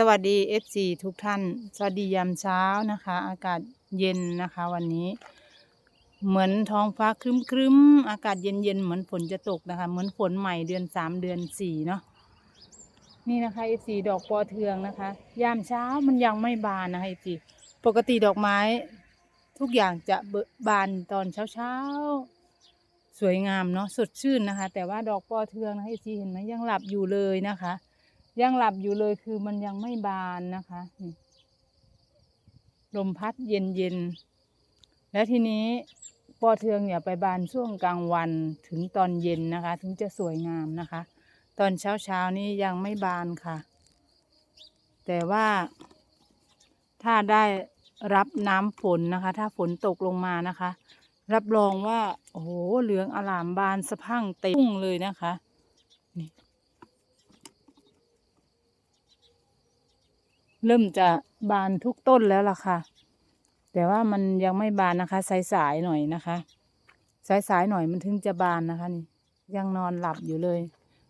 สวัสดี FC ทุกท่าน สวัสดียามเช้านะคะ อากาศเย็นนะคะวันนี้ เหมือนท้องฟ้าครึ้มครึ้มๆอากาศเย็นเย็นๆเหมือนฝนจะตกนะคะ เหมือนฝนใหม่เดือนสามเดือนสี่เนาะนี่นะคะ FC ดอกปอเทืองนะคะ ยามเช้ามันยังไม่บานนะคะ FC ปกติดอกไม้ ทุกอย่างจะเบิกบานตอนเช้าเช้าๆสวยงามเนาะสดชื่นนะคะ แต่ว่าดอกปอเทืองนะคะ FC เห็นไหมยังหลับอยู่เลยนะคะ ยังหลับอยู่เลยคือมันยังไม่บานนะคะนี่ลมพัดเย็นเย็นๆแล้วทีนี้ปอเทืองเนี่ยไปบานช่วงกลางวันถึงตอนเย็นนะคะ ถึงจะสวยงามนะคะ ตอนเช้าเช้านี้ยังไม่บานค่ะ แต่ว่าถ้าได้รับน้ำฝนนะคะ ถ้าฝนตกลงมานะคะ รับรองว่า โอ้โหเหลืองอลามบานสะพั่งเต็มเลยนะคะนี่ เริ่มจะบานทุกต้นแล้วล่ะค่ะ แต่ว่ามันยังไม่บานนะคะ สายๆหน่อยนะคะ สายๆหน่อยมันถึงจะบานนะคะนี่ยังนอนหลับอยู่เลย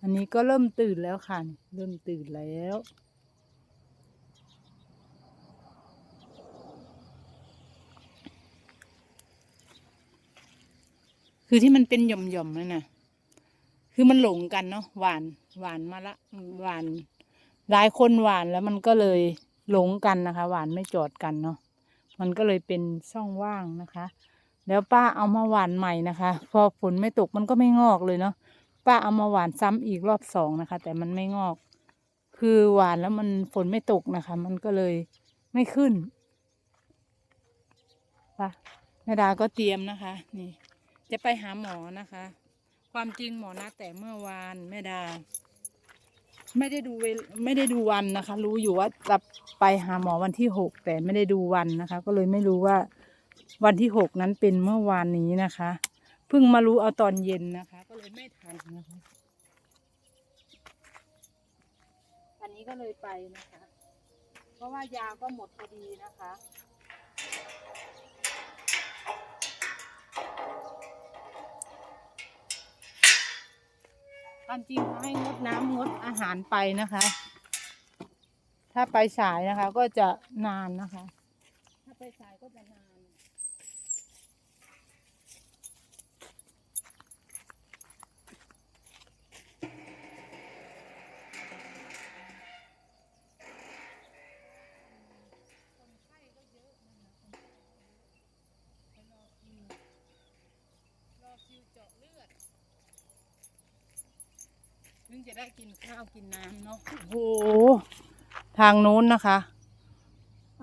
อันนี้ก็เริ่มตื่นแล้วค่ะ เริ่มตื่นแล้วคือที่มันเป็นหย่อมๆนั่นน่ะ คือมันหลงกันเนาะหวานหวานมาละหวาน หลายคนหวานแล้วมันก็เลยหลงกันนะคะ หวานไม่จอดกันเนาะมันก็เลยเป็นช่องว่างนะคะ แล้วป้าเอามาหวานใหม่นะคะ พอฝนไม่ตกมันก็ไม่งอกเลยเนาะป้าเอามาหวานซ้ำอีกรอบสองนะคะ แต่มันไม่งอก คือหวานแล้วมันฝนไม่ตกนะคะ มันก็เลยไม่ขึ้นป้าแม่ดาก็เตรียมนะคะ นี่ จะไปหาหมอนะคะ ความจริงหมอนัดแต่เมื่อวานแม่ดา ไม่ได้ดูเวลไม่ได้ดูวันนะคะ รู้อยู่ว่าจะไปหาหมอวันที่หกแต่ไม่ได้ดูวันนะคะ ก็เลยไม่รู้ว่าวันที่หกนั้นเป็นเมื่อวานนี้นะคะ เพิ่งมารู้เอาตอนเย็นนะคะ ก็เลยไม่ทันนะคะวันนี้ก็เลยไปนะคะ เพราะว่ายาก็หมดพอดีนะคะ ความจริงเขาให้งดน้ำงดอาหารไปนะคะ ถ้าไปสายนะคะก็จะนานนะคะ ถ้าไปสายก็จะนาน รอคิวเจาะเลือด ถึงจะได้กินข้าวกินน้ำเนาะโอ้โหทางนู้นนะคะ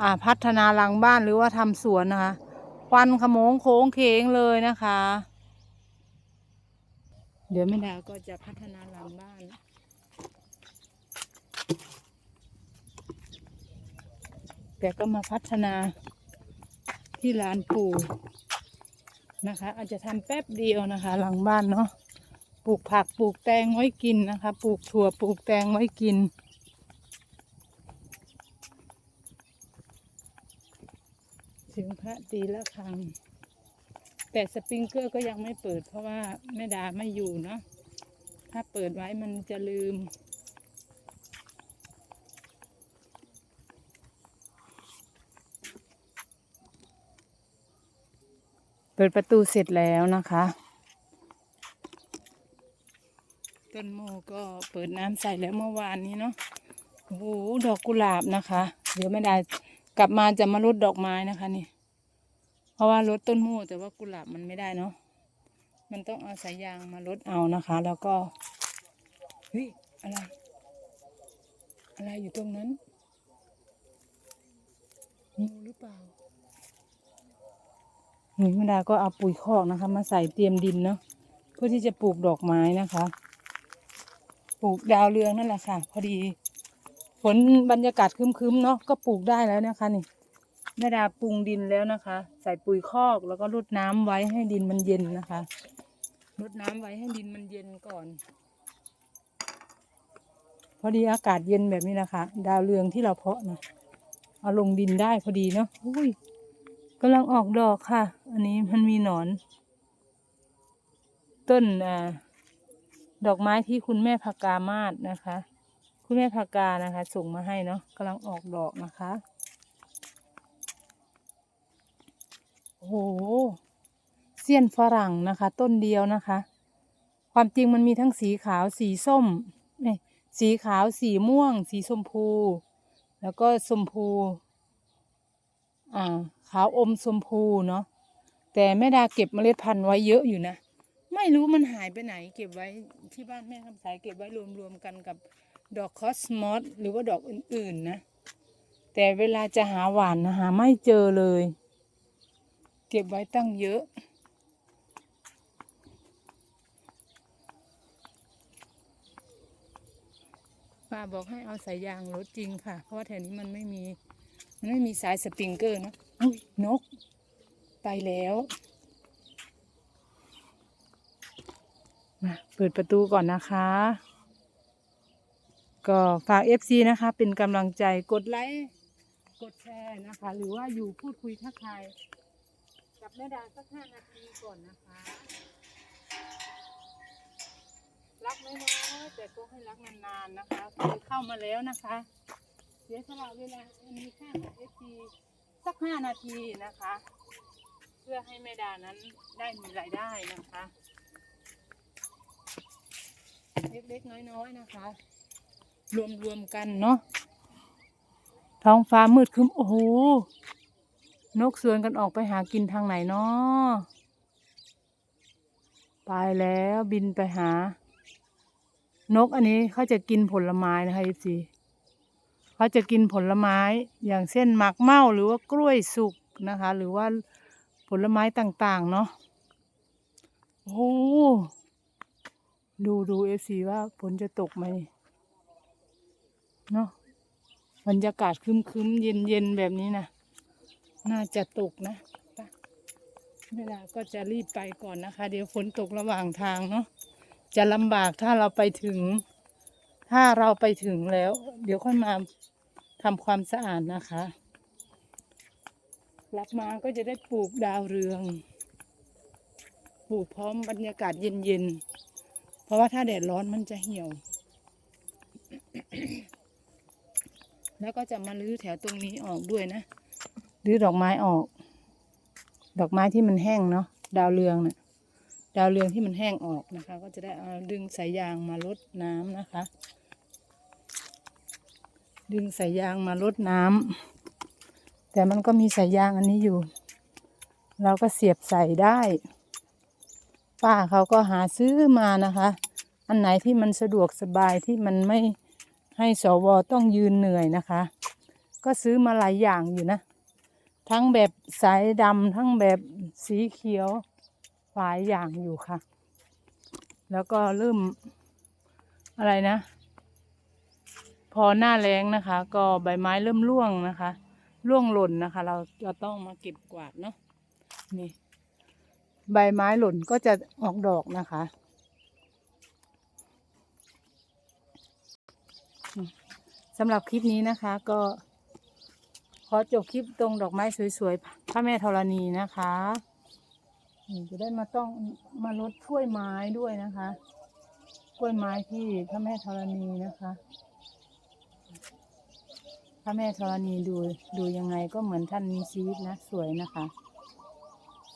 อ่าพัฒนาหลังบ้านหรือว่าทำสวนนะคะควันขโมงโค้งเคงเลยนะคะ เดี๋ยวแม่ดาก็จะพัฒนาหลังบ้านแต่ก็มาพัฒนาที่ลานปู่นะคะ อาจจะทำแป๊บเดียวนะคะ หลังบ้านเนาะ ปลูกผักปลูกแตงไว้กินนะคะ ปลูกถั่วปลูกแตงไว้กินเสียงพระตีละครัง แต่สปริงเกอร์ก็ยังไม่เปิดเพราะว่าแม่ดาไม่อยู่เนาะถ้าเปิดไว้มันจะลืมเปิดประตูเสร็จแล้วนะคะ ต้นโมก็เปิดน้ำใส่แล้วเมื่อวานนี้เนาะโอ้โหดอกกุหลาบนะคะ เดี๋ยวไม่ได้กลับมาจะมารดดอกไม้นะคะนี่ เพราะว่ารดต้นโมแต่ว่ากุหลาบมันไม่ได้เนาะมันต้องเอาสายยางมารดเอานะคะ แล้วก็เฮ้ยอะไร อะไรอยู่ตรงนั้นงูหรือเปล่าหนูธรรมดาก็เอาปุ๋ยคอกนะคะ มาใส่เตรียมดินเนาะเพื่อที่จะปลูกดอกไม้นะคะ ปลูกดาวเรืองนั่นแหละค่ะ พอดีฝนบรรยากาศคึมๆเนาะก็ปลูกได้แล้วนะคะนี่แม่ดาปรุงดินแล้วนะคะ ใส่ปุ๋ยคอกแล้วก็รดน้ำไว้ให้ดินมันเย็นนะคะรดน้ำไว้ให้ดินมันเย็นก่อน พอดีอากาศเย็นแบบนี้นะคะ ดาวเรืองที่เราเพาะนะเอาลงดินได้พอดีเนาะอุ้ยกำลังออกดอกค่ะ อันนี้มันมีหนอน ต้นอ่า ดอกไม้ที่คุณแม่พากามาศนะคะ คุณแม่พากานะคะ ส่งมาให้เนาะกำลังออกดอกนะคะโอ้โหเสี้ยนฝรั่งนะคะ ต้นเดียวนะคะ ความจริงมันมีทั้งสีขาวสีส้มสีขาวสีม่วง สีชมพู แล้วก็ชมพูอ่าขาวอมชมพูเนาะแต่แม่ดาเก็บเมล็ดพันธุ์ไว้เยอะอยู่นะ ไม่รู้มันหายไปไหน เก็บไว้ที่บ้านแม่คำสายเก็บไว้รวมๆกันกับดอกคอสมอสหรือว่าดอกอื่นๆนะ แต่เวลาจะหาหวานนะหาไม่เจอเลย เก็บไว้ตั้งเยอะป้าบอกให้เอาสายยางรถจริงค่ะ เพราะว่าแถวนี้มันไม่มี มันไม่มีสายสปริงเกอร์เนะอุ้ยนก ไปแล้ว มาเปิดประตูก่อนนะคะ ก็ฝาก FC นะคะ เป็นกำลังใจกดไลค์กดแชร์นะคะ หรือว่าอยู่พูดคุยทักทายกับแม่ดาสักห้านาทีก่อนนะคะ รักน้อยแต่ก็ให้รักนานๆนะคะใครเข้ามาแล้วนะคะเสียสละเวลาอันนี้ค่าของ FC สักห้านาทีนะคะ เพื่อให้แม่ดานั้นได้มีรายได้นะคะ เล็กๆน้อยๆนะคะ รวมๆกันเนาะท้องฟ้ามืดคึ้มโอ้โหนกสวนกันออกไปหากินทางไหนเนาะไปแล้วบินไปหา นกอันนี้เขาจะกินผลไม้นะคะอีซีเขาจะกินผลไม้อย่างเช่นหมากเม่าหรือว่ากล้วยสุกนะคะ หรือว่าผลไม้ต่างๆ เนาะโอ้โดูดูเอฟซีว่าฝนจะตกไหมเนาะบรรยากาศครึ้มๆเย็นแบบนี้นะน่าจะตกนะเวลาก็จะรีบไปก่อนนะคะ เดี๋ยวฝนตกระหว่างทางเนาะจะลำบากถ้าเราไปถึง ถ้าเราไปถึงแล้ว เดี๋ยวค่อยมาทำความสะอาดนะคะรับมาก็จะได้ปลูกดาวเรือง ปลูกพร้อมบรรยากาศเย็นๆ เพราะว่าถ้าแดดร้อนมันจะเหี่ยว แล้วก็จะมาลื้อแถวตรงนี้ออกด้วยนะลื้อดอกไม้ออก ดอกไม้ที่มันแห้งเนาะดาวเรืองเนะ่ะดาวเรืองที่มันแห้งออกนะคะ ก็จะได้เอาดึงสายยางมาลดน้ำนะคะ ดึงสายยางมาลดน้ำแต่มันก็มีสายยางอันนี้อยู่ เราก็เสียบใส่ได้ ป้าเขาก็หาซื้อมานะคะ อันไหนที่มันสะดวกสบายที่มันไม่ให้สวต้องยืนเหนื่อยนะคะ ก็ซื้อมาหลายอย่างอยู่นะ ทั้งแบบสายดำทั้งแบบสีเขียวหลายอย่างอยู่ค่ะ แล้วก็เริ่มอะไรนะ พอหน้าแรงนะคะ ก็ใบไม้เริ่มร่วงนะคะ ร่วงหล่นนะคะ เราจะต้องมาเก็บกวาดเนาะนี่ ใบไม้หล่นก็จะออกดอกนะคะ สำหรับคลิปนี้นะคะก็ขอจบคลิปตรงดอกไม้สวยๆพระแม่ธรณีนะคะจะได้มาต้องมาลดถ้วยไม้ด้วยนะคะ กล้วยไม้ที่พระแม่ธรณีนะคะ พระแม่ธรณีดูดูยังไงก็เหมือนท่านมีชีวิตนะสวยนะคะ